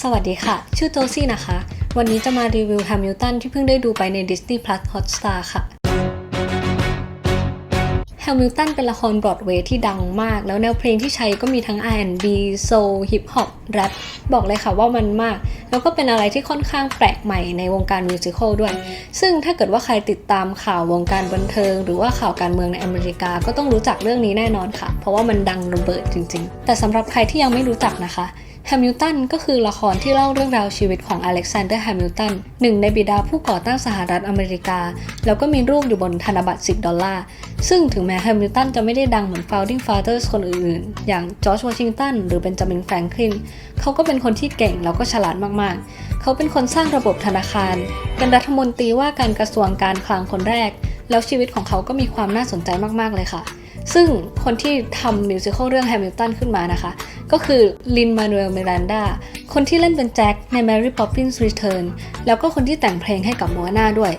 สวัสดีค่ะ ชื่อโจซี่นะคะ วันนี้จะมารีวิว Hamilton ที่เพิ่งได้ดูไปใน Disney Plus Hotstar ค่ะ Hamilton เป็นละครบรอดเวย์ที่ดังมาก แล้วแนวเพลงที่ใช้ก็มีทั้ง R&B Soul Hip Hop Rap บอกเลยค่ะว่ามันมาก แล้วก็เป็นอะไรที่ค่อนข้างแปลกใหม่ในวงการมิวสิควลด้วย ซึ่งถ้าเกิดว่าใครติดตามข่าววงการบันเทิง หรือว่าข่าวการเมืองในอเมริกาก็ต้องรู้จักเรื่องนี้แน่นอนค่ะ เพราะว่ามันดังระเบิดจริง ๆ แต่สำหรับใครที่ยังไม่รู้จักนะคะ แฮมิลตันก็คือละครที่เล่าเรื่องราวชีวิตของอเล็กซานเดอร์แฮมิลตันหนึ่งในบิดาผู้ก่อตั้งสหรัฐอเมริกา แล้วก็มีรูปอยู่บนธนบัตร 10 ดอลลาร์ ซึ่งถึงแม้แฮมิลตันจะไม่ได้ดังเหมือน founding fathers คนอื่นๆ อย่างจอร์จวอชิงตันหรือเบนจามินแฟรงคลินเขาก็เป็นคนที่เก่งแล้วก็ฉลาดมากๆ เขาเป็นคนสร้างระบบธนาคาร เป็นรัฐมนตรีว่าการกระทรวงการคลังคนแรก แล้วชีวิตของเขาก็มีความน่าสนใจมากๆเลยค่ะ ซึ่งคนที่ทำมิวสิควลเรื่องแฮมิลตันขึ้นมานะคะ ก็คือลินมานูเอลเมรันดาคนที่เล่นเป็นแจ็คใน Mary Poppins Return แล้วก็คนที่แต่งเพลงให้กับมัวนาด้วย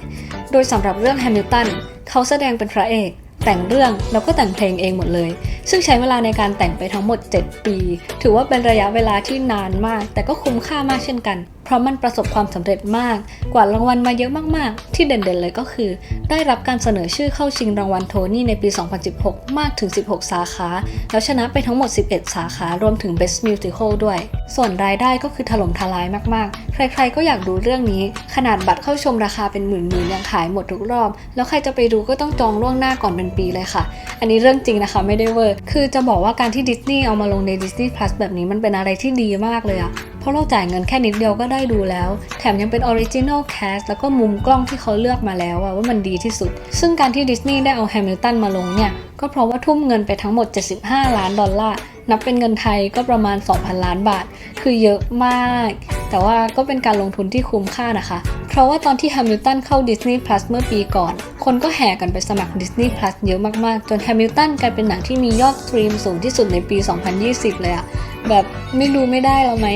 โดยสำหรับเรื่องแฮมิลตันเขาแสดงเป็นพระเอก แต่งเรื่องแล้วก็แต่งเพลงเองหมดเลย ซึ่งใช้เวลาในการแต่งไปทั้งหมด 7 ปี ถือว่าเป็นระยะเวลาที่นานมาก แต่ก็คุ้มค่ามากเช่นกัน เพราะมันประสบความสำเร็จมาก กว่ารางวัลมาเยอะมากๆ ที่เด่นๆเลยก็คือ ได้รับการเสนอชื่อเข้าชิงรางวัลโทนี่ในปี 2016 มากถึง 16 สาขา แล้วชนะไปทั้งหมด 11 สาขารวมถึง Best Musical ด้วย ส่วนรายได้ก็คือถล่มทลายมากๆ ใครๆก็อยากดูเรื่องนี้ ขนาดบัตรเข้าชมราคาเป็นหมื่นๆยังขายหมดทุกรอบ แล้วใครจะไปดูก็ต้องจองล่วงหน้าก่อนเป็นปีเลยค่ะ อันนี้เรื่องจริงนะคะไม่ได้เวอร์คือจะบอกว่าการที่ดิสนีย์เอามาลงใน Disney Plus แบบนี้มันเป็นอะไรที่ดีมากเลยอะเพราะเราจ่ายเงินแค่นิดเดียวก็ได้ดูแล้ว แถมยังเป็นออริจิน l ลแคสแล้วก็มุมกล้องที่เขาเลือกมาแล้วอะว่ามันดีที่สุด ซึ่งการที่ดิสนีย์ได้เอาแฮมิลตันมาลงเนี่ย ก็เพราะว่าทุ่มเงินไปทั้งหมด 75 ล้านดอลลาร์ นับเป็นเงินไทยก็ประมาณ 2,000 ล้านบาท คือเยอะมาก แต่ว่าก็เป็นการลงทุนที่คุ้มค่านะคะ เพราะว่าตอนที่แฮมิลตันเข้า Disney Plus เมื่อปีก่อน คนก็แห่กันไปสมัคร Disney Plus เยอะมากๆ จนแฮมิลตันกลายเป็นหนังที่มียอดสตรีมสูงที่สุดในปี 2020 เลยอะแบบไม่ดูไม่ได้แล้วไหม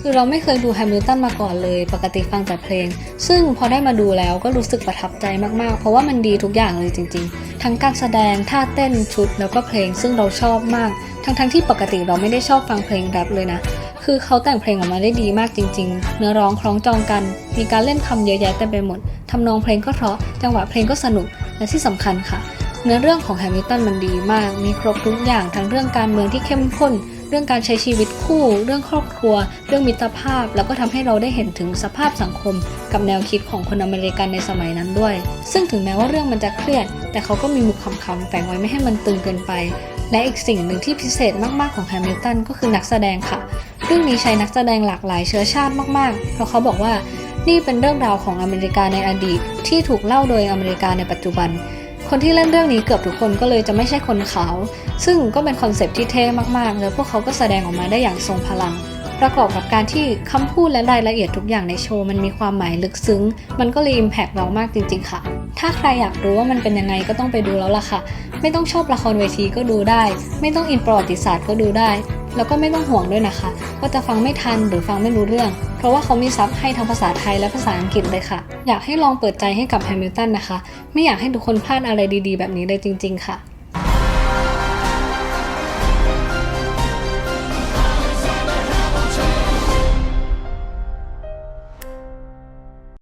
คือเราไม่เคยดูแฮมิลตันมาก่อนเลย ปกติฟังแต่เพลง ซึ่งพอได้มาดูแล้วก็รู้สึกประทับใจมากๆ เพราะว่ามันดีทุกอย่างเลยจริงๆ ทั้งการแสดง ท่าเต้น ชุด แล้วก็เพลง ซึ่งเราชอบมาก ทั้งๆที่ปกติเราไม่ได้ชอบฟังเพลงแรปเลยนะ คือเขาแต่งเพลงออกมาได้ดีมากจริง ๆ เนื้อร้องคล้องจองกัน มีการเล่นคำเยอะแยะเต็มไปหมด ทำนองเพลงก็เพราะ จังหวะเพลงก็สนุก และที่สำคัญค่ะ เนื้อเรื่องของแฮมิลตันมันดีมาก มีครบทุกอย่างทั้งเรื่องการเมืองที่เข้มข้น เรื่องการใช้ชีวิตคู่ เรื่องครอบครัว เรื่องมิตรภาพ แล้วก็ทำให้เราได้เห็นถึงสภาพสังคม กับแนวคิดของคนอเมริกันในสมัยนั้นด้วย ซึ่งถึงแม้ว่าเรื่องมันจะเครียด แต่เขาก็มีมุกคำๆแฝงไว้ไม่ให้มันตึงเกินไป และอีกสิ่งหนึ่งที่พิเศษมากๆของแฮมิลตันก็คือนักแสดงค่ะ เรื่องนี้ใช้นักแสดงหลากหลายเชื้อชาติมากๆ เพราะเขาบอกว่านี่เป็นเรื่องราวของอเมริกาในอดีต ที่ถูกเล่าโดยอเมริกาในปัจจุบัน คนที่เล่นเรื่องนี้เกือบทุกคนก็เลยจะไม่ใช่คนขาว ซึ่งก็เป็นคอนเซปที่เท่มากๆ แล้วพวกเขาก็แสดงออกมาได้อย่างทรงพลัง ประกอบกับการที่คำพูดและรายละเอียดทุกอย่างในโชว์มันมีความหมายลึกซึ้ง มันก็เลยอิมแพกเรามากจริง ๆ ค่ะ ถ้าใครอยากรู้ว่ามันเป็นยังไงก็ต้องไปดูแล้วล่ะค่ะ ไม่ต้องชอบละครเวทีก็ดูได้ ไม่ต้องอินประวัติศาสตร์ก็ดูได้ แล้วก็ไม่ต้องห่วงด้วยนะคะ ว่าจะฟังไม่ทันหรือฟังไม่รู้เรื่อง เพราะว่าเขามีซับให้ทั้งภาษาไทยและภาษาอังกฤษเลยค่ะ อยากให้ลองเปิดใจให้กับแฮมิลตันนะคะ ไม่อยากให้ทุกคนพลาดอะไรดี ๆ แบบนี้เลยจริง ๆ ค่ะ